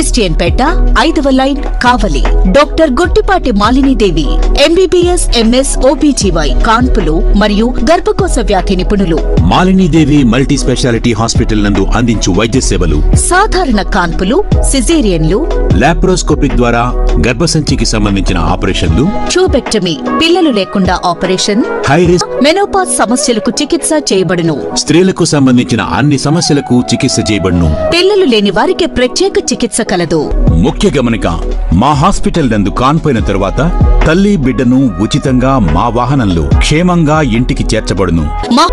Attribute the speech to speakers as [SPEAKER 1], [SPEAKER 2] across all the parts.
[SPEAKER 1] Christian పేట ఐదవ line Kavali. Doctor Gottipati Malinidevi MBBS MS OBGY కాన్పులు మరియు గర్భకోశ వ్యాధి నిపుణులు.
[SPEAKER 2] మాలినీదేవి మల్టీ స్పెషాలిటీ హాస్పిటల్ నందు అందించు వైద్య సేవలు.
[SPEAKER 1] సాధారణ కాన్పులు సిజేరియన్లు.
[SPEAKER 2] లాప్రోస్కోపిక్ ద్వారా గర్భసంచికి సంబంధించిన ఆపరేషన్లు.
[SPEAKER 1] ట్యూబెక్టమీ పిల్లలు లేకుండా ఆపరేషన్.
[SPEAKER 2] హై రిస్క్
[SPEAKER 1] మెనోపాజ్ సమస్యలకు చికిత్స చేయబడును.
[SPEAKER 2] స్త్రీలకు సంబంధించిన అన్ని సమస్యలకు చికిత్స చేయబడును.
[SPEAKER 1] పిల్లలు లేని వారికి ప్రత్యేక చికిత్స కలదు.
[SPEAKER 2] ముఖ్య గమనిక మా హాస్పిటల్ నందు కాన్పోయిన తరువాత తల్లి బిడ్డను ఉచితంగా మా వాహనంలో క్షేమంగా ఇంటికి చేర్చబడును.
[SPEAKER 1] మా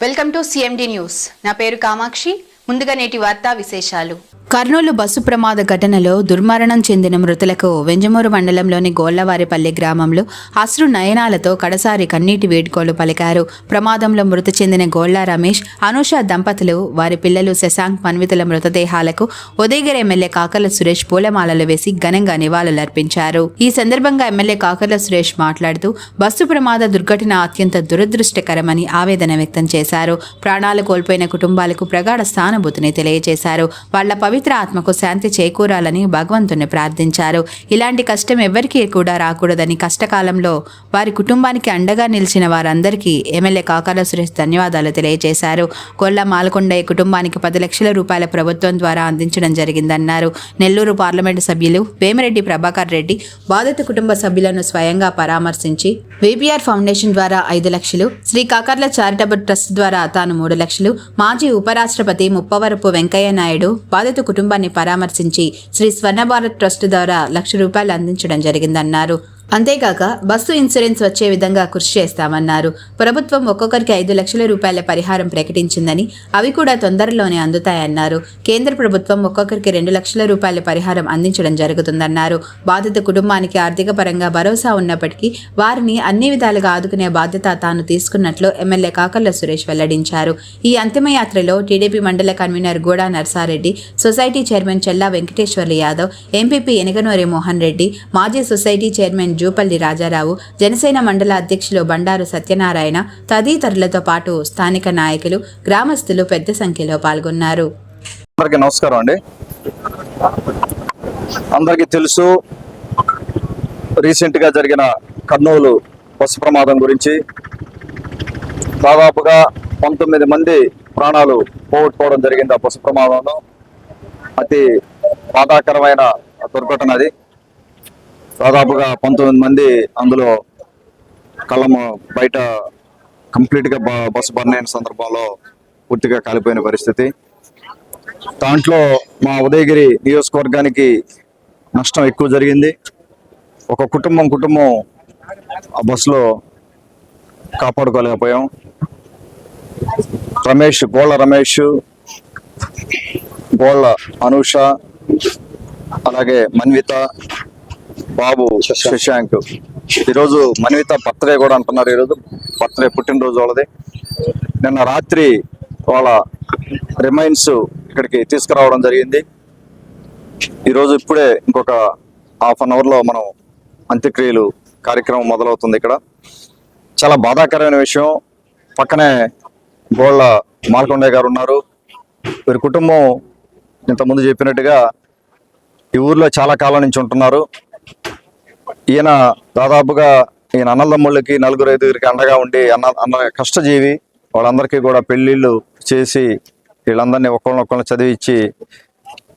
[SPEAKER 3] వెల్కమ్ టు సిఎండి న్యూస్. నా పేరు కామాక్షి. ముందుగా నేటి వార్తా విశేషాలు.
[SPEAKER 4] కర్నూలు బస్సు ప్రమాద ఘటనలో దుర్మరణం చెందిన మృతులకు వెంజమూరు మండలంలోని గోళ్ళవారిపల్లి గ్రామంలో అశ్రు నయనాలతో కడసారి కన్నీటి వేడుకోలు పలికారు. ప్రమాదంలో మృతి చెందిన గోళ్ళ రమేష్ అనూష దంపతులు వారి పిల్లలు శశాంక్ మన్వితుల మృతదేహాలకు ఉదయగిరి ఎమ్మెల్యే కాకర్ల సురేష్ పూలమాలలు వేసి ఘనంగా నివాళులర్పించారు ఈ సందర్భంగా ఎమ్మెల్యే కాకర్ల సురేష్ మాట్లాడుతూ బస్సు ప్రమాద దుర్ఘటన అత్యంత దురదృష్టకరమని ఆవేదన వ్యక్తం చేశారు. ప్రాణాలు కోల్పోయిన కుటుంబాలకు ప్రగాఢ సానుభూతిని తెలియజేశారు. వాళ్ళ పవిత్ర ఆత్మకు శాంతి చేకూరాలని భగవంతుని ప్రార్థించారు. ఇలాంటి కష్టం ఎవ్వరికీ కూడా రాకూడదని కష్టకాలంలో వారి కుటుంబానికి అండగా నిలిచిన వారందరికీ ఎమ్మెల్యే కాకాల సురేష్ ధన్యవాదాలు తెలియజేశారు. కొల్ల మాలకొండయ్య కుటుంబానికి పది లక్షల రూపాయల ప్రభుత్వం ద్వారా అందించడం జరిగిందన్నారు. నెల్లూరు పార్లమెంటు సభ్యులు వేమిరెడ్డి ప్రభాకర్ రెడ్డి బాధిత కుటుంబ సభ్యులను స్వయంగా పరామర్శించి విపిఆర్ ఫౌండేషన్ ద్వారా ఐదు లక్షలు శ్రీ కాకర్ల చారిటబుల్ ట్రస్ట్ ద్వారా తాను మూడు లక్షలు మాజీ ఉపరాష్ట్రపతి ముప్పవరపు వెంకయ్య నాయుడు బాధిత కుటుంబాన్ని పరామర్శించి శ్రీ స్వర్ణ భారత్ ట్రస్ట్ ద్వారా లక్ష రూపాయలు అందించడం జరిగిందన్నారు. అంతేకాక బస్సు ఇన్సూరెన్స్ వచ్చే విధంగా కృషి చేస్తామన్నారు. ప్రభుత్వం ఒక్కొక్కరికి ఐదు లక్షల రూపాయల పరిహారం ప్రకటించిందని అవి కూడా తొందరలోనే అందుతాయన్నారు. కేంద్ర ప్రభుత్వం ఒక్కొక్కరికి రెండు లక్షల రూపాయల పరిహారం అందించడం జరుగుతుందన్నారు. బాధిత కుటుంబానికి ఆర్థిక పరంగా భరోసా ఉన్నప్పటికీ వారిని అన్ని విధాలుగా ఆదుకునే బాధ్యత తాను తీసుకున్నట్లు ఎమ్మెల్యే కాకర్ల సురేష్ వెల్లడించారు. ఈ అంతిమయాత్రలో టీడీపీ మండల కన్వీనర్ గూడా Narsareddy society chairman Chella Venkateswarlu Yadav MPP Enaganuri Mohan Reddy మాజీ సొసైటీ చైర్మన్ జూపల్లి రాజారావు జనసేన మండల అధ్యక్షులు బండారు సత్యనారాయణ తదితరులతో పాటు స్థానిక నాయకులు గ్రామస్తులు పెద్ద సంఖ్యలో పాల్గొన్నారు.
[SPEAKER 5] అందరికీ నమస్కారం అండి. అందరికీ తెలుసు రీసెంట్గా జరిగిన కర్నూలు బస్సు ప్రమాదం గురించి. దాదాపుగా పంతొమ్మిది మంది ప్రాణాలు పోగొట్టుకోవడం జరిగింది ఆ బస్సు ప్రమాదంలో. అతి బాధాకరమైన దుర్ఘటన అది. దాదాపుగా పంతొమ్మిది మంది అందులో కళ్ళము బయట కంప్లీట్గా బ- బస్సు బర్న్ అయిన సందర్భంలో పూర్తిగా కాలిపోయిన పరిస్థితి. దాంట్లో మా ఉదయగిరి నియోజకవర్గానికి నష్టం ఎక్కువ జరిగింది. ఒక కుటుంబం కుటుంబం ఆ బస్సులో కాపాడుకోలేకపోయాం. రమేష్ గోళ్ళ రమేష్ గోళ్ళ అనూష అలాగే మన్విత బాబు శశాంక్. ఈరోజు మన్విత బర్త్డే కూడా అంటున్నారు ఈరోజు. బర్త్డే పుట్టినరోజు వాళ్ళది. నిన్న రాత్రి వాళ్ళ రిమైన్స్ ఇక్కడికి తీసుకురావడం జరిగింది. ఈరోజు ఇప్పుడే ఇంకొక హాఫ్ అన్ అవర్లో మనం అంత్యక్రియలు కార్యక్రమం మొదలవుతుంది ఇక్కడ. చాలా బాధాకరమైన విషయం. పక్కనే గోళ్ళ మాల్కొండయ్య గారు ఉన్నారు. వీరి కుటుంబం ఇంతకుముందు చెప్పినట్టుగా ఈ ఊర్లో చాలా కాలం నుంచి ఉంటున్నారు. ఈయన దాదాపుగా ఈయన అన్నదమ్ముళ్ళకి నలుగురు ఐదుగురికి అండగా ఉండి అన్న అన్న కష్టజీవి. వాళ్ళందరికీ కూడా పెళ్ళిళ్ళు చేసి వీళ్ళందరినీ ఒకళ్ళనొకళ్ళని చదివించి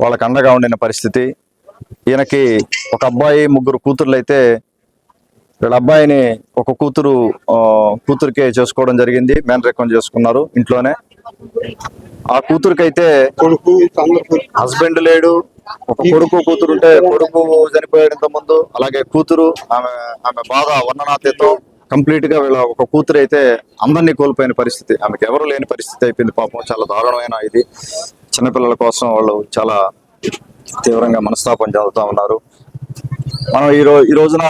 [SPEAKER 5] వాళ్ళకి అండగా ఉండిన పరిస్థితి. ఈయనకి ఒక అబ్బాయి ముగ్గురు కూతుర్లు అయితే వీళ్ళ అబ్బాయిని ఒక కూతురు కూతురికే చేసుకోవడం జరిగింది. మేనరికం చేసుకున్నారు ఇంట్లోనే. ఆ కూతురికైతే హస్బెండ్ లేడు. ఒక కొడుకు కూతురు ఉంటే కొడుకు చనిపోయేంత ముందు అలాగే కూతురు ఆమె ఆమె బాధ వర్ణనాతీతం. కంప్లీట్గా వీళ్ళ ఒక కూతురు అయితే అందరినీ కోల్పోయిన పరిస్థితి. ఆమెకి ఎవరు లేని పరిస్థితి అయిపోయింది పాపం. చాలా దారుణమైన ఇది. చిన్నపిల్లల కోసం వాళ్ళు చాలా తీవ్రంగా మనస్తాపం చెందుతా ఉన్నారు. మనం ఈ రోజు ఈ రోజున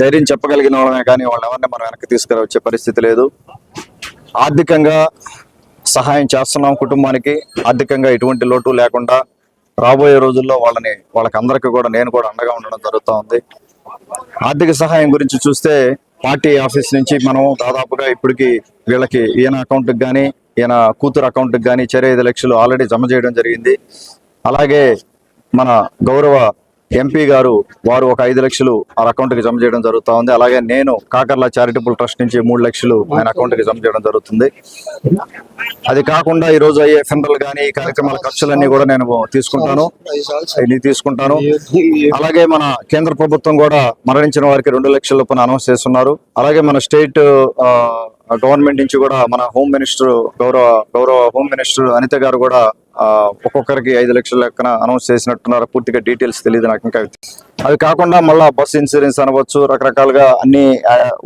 [SPEAKER 5] ధైర్యం చెప్పగలిగిన వాళ్ళమే కానీ వాళ్ళని ఎవరిని మనం వెనక్కి తీసుకురావచ్చే పరిస్థితి లేదు. ఆర్థికంగా సహాయం చేస్తున్నాం కుటుంబానికి. ఆర్థికంగా ఎటువంటి లోటు లేకుండా రాబోయే రోజుల్లో వాళ్ళని వాళ్ళకందరికీ కూడా నేను కూడా అండగా ఉండడం జరుగుతూ ఉంది. ఆర్థిక సహాయం గురించి చూస్తే పార్టీ ఆఫీస్ నుంచి మనం దాదాపుగా ఇప్పటికి వీళ్ళకి ఈయన అకౌంట్కి కానీ ఈయన కూతురు అకౌంట్కి కానీ చెర ఐదు లక్షలు ఆల్రెడీ జమ చేయడం జరిగింది. అలాగే మన గౌరవ ఎంపీ గారు వారు ఒక ఐదు లక్షలు ఆ అకౌంట్కి జమ చేయడం జరుగుతూ ఉంది. అలాగే నేను కాకర్ల చారిటబుల్ ట్రస్ట్ నుంచి మూడు లక్షలు ఆయన అకౌంట్కి జమ చేయడం జరుగుతుంది. అది కాకుండా ఈ రోజు అయ్యే ఫెనరల్ కానీ ఈ కార్యక్రమాల ఖర్చులన్నీ కూడా నేను తీసుకుంటాను. ఇన్ని తీసుకుంటాను. అలాగే మన కేంద్ర ప్రభుత్వం కూడా మరణించిన వారికి రెండు లక్షల చొప్పున అనౌన్స్ చేస్తున్నారు. అలాగే మన స్టేట్ గవర్నమెంట్ నుంచి కూడా మన హోమ్ మినిస్టర్ గౌరవ గౌరవ హోమ్ మినిస్టర్ అనిత గారు కూడా ఒక్కొక్కరికి ఐదు లక్షల లెక్కన అనౌన్స్ చేసినట్టున్నారు. పూర్తిగా డీటెయిల్స్ తెలియదు నాకు ఇంకా. అవి కాకుండా మళ్ళీ బస్ ఇన్సూరెన్స్ అనవచ్చు రకరకాలుగా అన్ని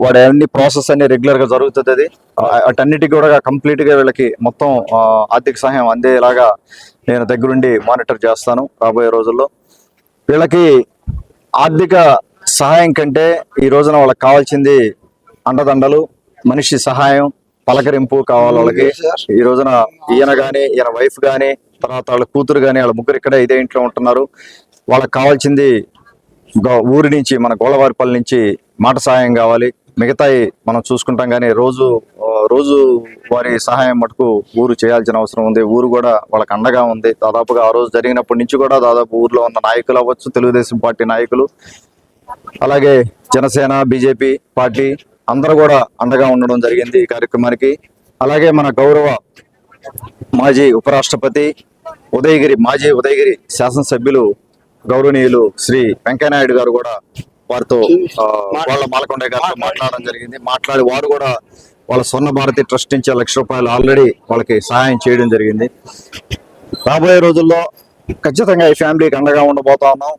[SPEAKER 5] వాడి అన్ని ప్రాసెస్ అన్ని రెగ్యులర్గా జరుగుతుంది అది. అటన్నిటికీ కూడా కంప్లీట్గా వీళ్ళకి మొత్తం ఆర్థిక సహాయం అందేలాగా నేను దగ్గరుండి మానిటర్ చేస్తాను రాబోయే రోజుల్లో. వీళ్ళకి ఆర్థిక సహాయం కంటే ఈ రోజున వాళ్ళకి కావాల్సింది అండదండలు మనిషి సహాయం పలకరింపు కావాలి వాళ్ళకి ఈ రోజున ఈయన గాని ఈయన వైఫ్ గాని తర్వాత వాళ్ళ కూతురు గాని వాళ్ళ ముగ్గురు ఇక్కడే ఇదే ఇంట్లో ఉంటున్నారు. వాళ్ళకి కావాల్సింది ఊరి నుంచి మన గోళవారిపల్లి నుంచి మాట సహాయం కావాలి. మిగతాయి మనం చూసుకుంటాం కానీ రోజు రోజు వారి సహాయం మటుకు ఊరు చేయాల్సిన అవసరం ఉంది. ఊరు కూడా వాళ్ళకి అండగా ఉంది. దాదాపుగా ఆ రోజు జరిగినప్పటి నుంచి కూడా దాదాపు ఊర్లో ఉన్న నాయకులు అవ్వచ్చు తెలుగుదేశం పార్టీ నాయకులు. అలాగే జనసేన బీజేపీ పార్టీ అందరూ కూడా అండగా ఉండడం జరిగింది ఈ కార్యక్రమానికి. అలాగే మన గౌరవ మాజీ ఉపరాష్ట్రపతి ఉదయగిరి మాజీ ఉదయగిరి శాసనసభ్యులు గౌరవనీయులు శ్రీ వెంకయ్యనాయుడు గారు కూడా వారితో వాళ్ళ మాలకొండ గారితో మాట్లాడడం జరిగింది. మాట్లాడి వారు కూడా వాళ్ళ స్వర్ణ భారతి ట్రస్ట్ నుంచి లక్ష రూపాయలు ఆల్రెడీ వాళ్ళకి సహాయం చేయడం జరిగింది. రాబోయే రోజుల్లో ఖచ్చితంగా ఈ ఫ్యామిలీకి అండగా ఉండబోతా ఉన్నాం.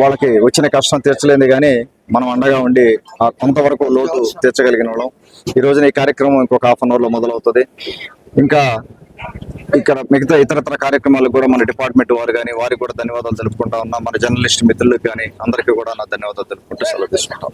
[SPEAKER 5] వాళ్ళకి వచ్చిన కష్టం తీర్చలేదు కానీ మనం అండగా ఉండి ఆ కొంతవరకు లోటు తీర్చగలిగిన వాళ్ళం. ఈ రోజున ఈ కార్యక్రమం ఇంకొక హాఫ్ అన్ అవర్లో మొదలవుతుంది. ఇంకా ఇక్కడ మిగతా ఇతరతర కార్యక్రమాలకు కూడా మన డిపార్ట్మెంట్ వారు కానీ వారికి కూడా ధన్యవాదాలు తెలుపుకుంటా ఉన్నాం. మన జర్నలిస్ట్ మిత్రులకు కానీ అందరికీ కూడా నా ధన్యవాదాలు తెలుపుకుంటూ సెలవు తీసుకుంటాం.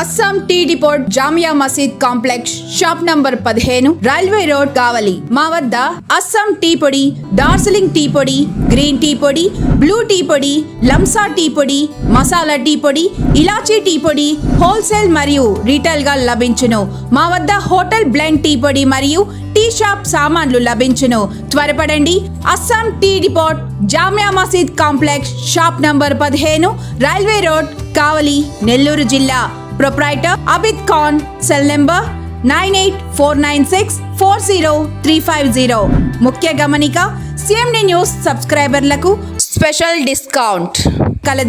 [SPEAKER 4] Assam tea depot Jamia Masjid complex shop number పదిహేను రైల్వే రోడ్ కావలి. మా వద్ద అస్సాం టీ పొడి డార్జిలింగ్ టీ పొడి గ్రీన్ టీ పొడి బ్లూ టీ పొడి లంసా టీ పొడి మసాలా టీ పొడి ఇలాచీ టీ పొడి హోల్సేల్ మరియు రీటైల్గా లభించును. మా వద్ద హోటల్ బ్లెండ్ టీ పొడి మరియు టీ షాప్ సామాన్లు లభించును. త్వరపడండి. Assam tea depot Jamia Masjid complex shop number పదిహేను రైల్వే రోడ్ కావలి నెల్లూరు జిల్లా. Proprietor Abid Khan cell number nine eight four nine six four zero three five zero. ముఖ్య గమనిక సిఎండి న్యూస్ సబ్స్క్రైబర్లకు స్పెషల్ డిస్కౌంట్.